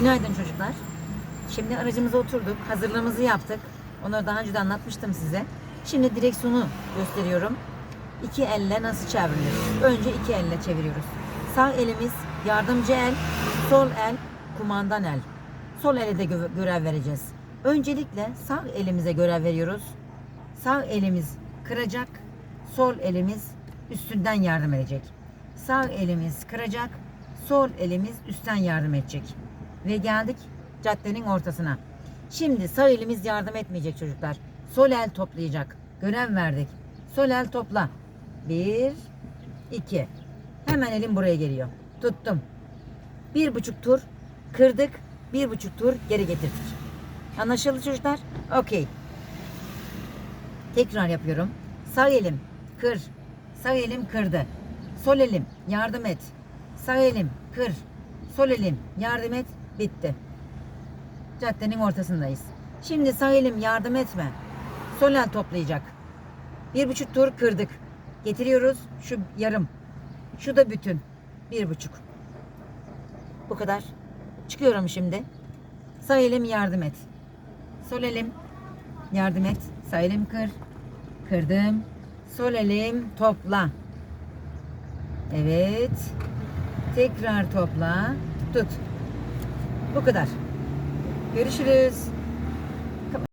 Günaydın çocuklar. Şimdi aracımıza oturduk. Hazırlığımızı yaptık. Onları daha önce de anlatmıştım size. Şimdi direksiyonu gösteriyorum. İki elle nasıl çevrilir? Önce iki elle çeviriyoruz. Sağ elimiz yardımcı el, sol el kumandan el. Sol ele de gö- görev vereceğiz. Öncelikle sağ elimize görev veriyoruz. Sağ elimiz kıracak, sol elimiz üstünden yardım edecek. Sağ elimiz kıracak, sol elimiz üstten yardım edecek. Ve geldik caddenin ortasına. Şimdi sağ elimiz yardım etmeyecek çocuklar. Sol el toplayacak. Görev verdik. Sol el topla. Bir, iki. Hemen elim buraya geliyor. Tuttum. Bir buçuk tur kırdık. Bir buçuk tur geri getirdik. Anlaşıldı çocuklar? Okey. Tekrar yapıyorum. Sağ elim kır. Sağ elim kırdı. Sol elim yardım et. Sağ elim kır. Sol elim yardım et. Bitti. Caddenin ortasındayız. Şimdi sağ elim yardım etme. Sol el toplayacak. Bir buçuk tur kırdık. Getiriyoruz. Şu yarım. Şu da bütün. Bir buçuk. Bu kadar. Çıkıyorum şimdi. Sağ elim yardım et. Sol elim yardım et. Sağ elim kır. Kırdım. Sol elim topla. Evet. Tekrar topla. Tut. Bu kadar. Görüşürüz.